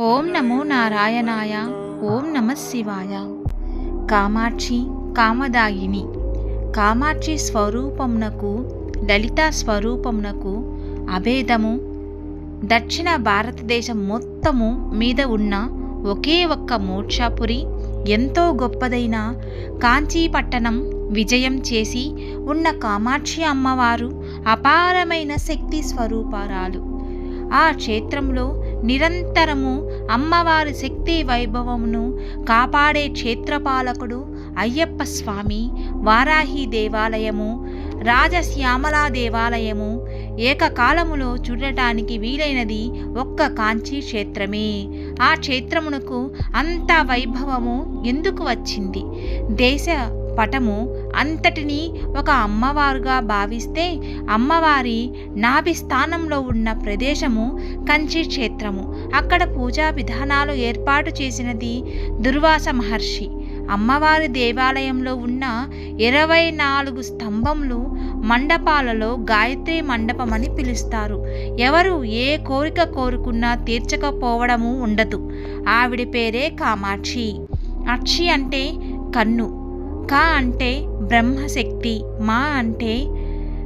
ఓం నమో నారాయణాయ ఓం నమ శివాయ. కామాక్షి కామదాయిని. కామాక్షి స్వరూపమునకు లలిత స్వరూపమునకు అభేదము. దక్షిణ భారతదేశం మొత్తము మీద ఉన్న ఒకే ఒక్క మోక్షాపురి ఎంతో గొప్పదైన కాంచీపట్టణం విజయం చేసి ఉన్న కామాక్షి అమ్మవారు అపారమైన శక్తి స్వరూపారాలు. ఆ క్షేత్రంలో నిరంతరము అమ్మవారి శక్తి వైభవమును కాపాడే క్షేత్రపాలకుడు అయ్యప్ప స్వామి వారాహి దేవాలయము రాజశ్యామలా దేవాలయము ఏకకాలములో చూడటానికి వీలైనది ఒక్క కాంచీ క్షేత్రమే. ఆ క్షేత్రమునకు అంత వైభవము ఎందుకు వచ్చింది? దేశ పటము అంతటిని ఒక అమ్మవారుగా భావిస్తే అమ్మవారి నాభి స్థానంలో ఉన్న ప్రదేశము కంచి క్షేత్రము. అక్కడ పూజా విధానాలు ఏర్పాటు చేసినది దుర్వాస మహర్షి. అమ్మవారి దేవాలయంలో ఉన్న ఇరవై నాలుగు స్తంభములు మండపాలలో గాయత్రి మండపం అని పిలుస్తారు. ఎవరు ఏ కోరిక కోరుకున్నా తీర్చకపోవడము ఉండదు. ఆవిడ పేరే కామాక్షి. అక్షి అంటే కన్ను. కా అంటే బ్రహ్మశక్తి మా అంటే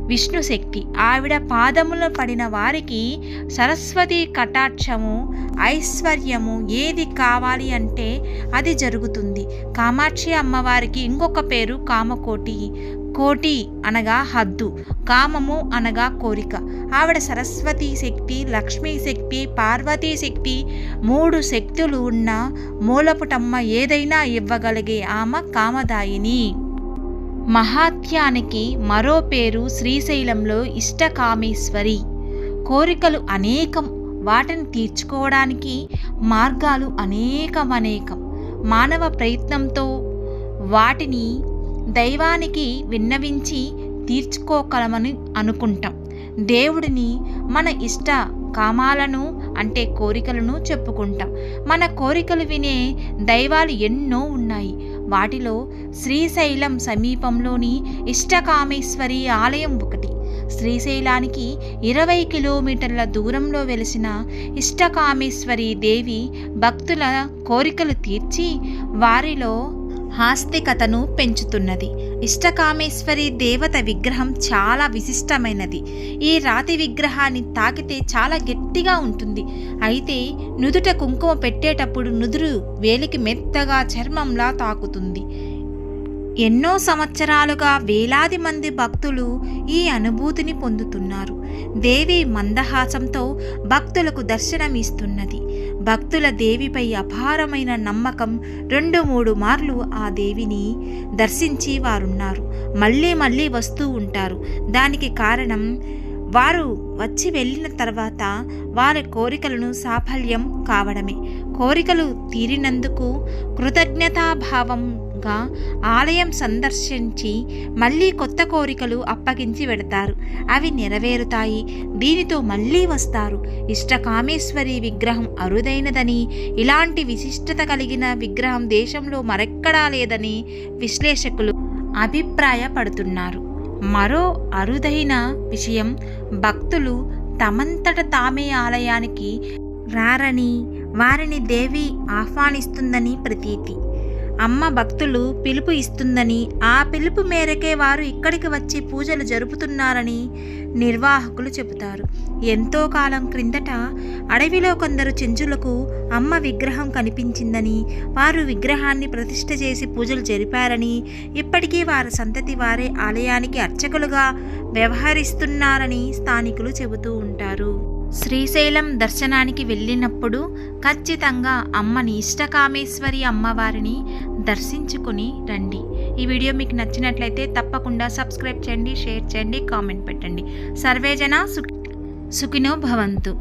విష్ణుశక్తి ఆవిడ పాదములు పడిన వారికి సరస్వతి కటాక్షము ఐశ్వర్యము ఏది కావాలి అంటే అది జరుగుతుంది. కామాక్షి అమ్మవారికి ఇంకొక పేరు కామకోటి. కోటి అనగా హద్దు కామము అనగా కోరిక. ఆవిడ సరస్వతి శక్తి లక్ష్మీ శక్తి పార్వతీ శక్తి మూడు శక్తులు ఉన్న మూలపుటమ్మ ఏదైనా ఇవ్వగలిగే ఆమె కామదాయిని. మహాత్యానికి మరో పేరు శ్రీశైలంలో ఇష్టకామేశ్వరి. కోరికలు అనేకం వాటిని తీర్చుకోవడానికి మార్గాలు అనేకమనేకం. మానవ ప్రయత్నంతో వాటిని దైవానికి విన్నవించి తీర్చుకోగలమని అనుకుంటాం. దేవుడిని మన ఇష్ట కామాలను అంటే కోరికలను చెప్పుకుంటాం. మన కోరికలు వినే దైవాలు ఎన్నో ఉన్నాయి. వాటిలో శ్రీశైలం సమీపంలోని ఇష్టకామేశ్వరి ఆలయం ఒకటి. శ్రీశైలానికి ఇరవై కిలోమీటర్ల దూరంలో వెలిసిన ఇష్టకామేశ్వరి దేవి భక్తుల కోరికలు తీర్చి వారిలో ఆస్తికతను పెంచుతున్నది. ఇష్టకామేశ్వరి దేవత విగ్రహం చాలా విశిష్టమైనది. ఈ రాతి విగ్రహాన్ని తాకితే చాలా గట్టిగా ఉంటుంది. అయితే నుదుట కుంకుమ పెట్టేటప్పుడు నుదురు వేలికి మెత్తగా చర్మంలా తాకుతుంది. ఎన్నో సంవత్సరాలుగా వేలాది మంది భక్తులు ఈ అనుభూతిని పొందుతున్నారు. దేవి మందహాసంతో భక్తులకు దర్శనమిస్తున్నది. భక్తుల దేవిపై అపారమైన నమ్మకం రెండు మూడు మార్లు ఆ దేవిని దర్శించి వారున్నారు. మళ్ళీ మళ్ళీ వస్తూ ఉంటారు. దానికి కారణం వారు వచ్చి వెళ్ళిన తర్వాత వారి కోరికలను సాఫల్యం కావడమే. కోరికలు తీరినందుకు కృతజ్ఞతాభావంగా ఆలయం సందర్శించి మళ్ళీ కొత్త కోరికలు అప్పగించి వెడతారు అవి నెరవేరుతాయి. దీనితో మళ్ళీ వస్తారు. ఇష్టకామేశ్వరి విగ్రహం అరుదైనదని ఇలాంటి విశిష్టత కలిగిన విగ్రహం దేశంలో మరెక్కడా లేదని విశ్లేషకులు అభిప్రాయపడుతున్నారు. మరో అరుదైన విషయం భక్తులు తమంతట తామే ఆలయానికి రారని వారిని దేవి ఆహ్వానిస్తుందని ప్రతీతి. అమ్మ భక్తులు పిలుపు ఇస్తుందని ఆ పిలుపు మేరకే వారు ఇక్కడికి వచ్చి పూజలు జరుపుతున్నారని నిర్వాహకులు చెబుతారు. ఎంతో కాలం క్రిందట అడవిలో కొందరు చెంచులకు అమ్మ విగ్రహం కనిపించిందని వారు విగ్రహాన్ని ప్రతిష్ఠ చేసి పూజలు జరిపారని ఇప్పటికీ వారి సంతతి వారే ఆలయానికి అర్చకులుగా వ్యవహరిస్తున్నారని స్థానికులు చెబుతూ ఉంటారు. శ్రీశైలం దర్శనానికి వెళ్ళినప్పుడు ఖచ్చితంగా అమ్మని ఇష్టకామేశ్వరి అమ్మవారిని దర్శించుకుని రండి. ఈ వీడియో మీకు నచ్చినట్లయితే తప్పకుండా సబ్స్క్రైబ్ చేయండి షేర్ చేయండి కామెంట్ పెట్టండి. సర్వేజన సుఖినో భవంతు.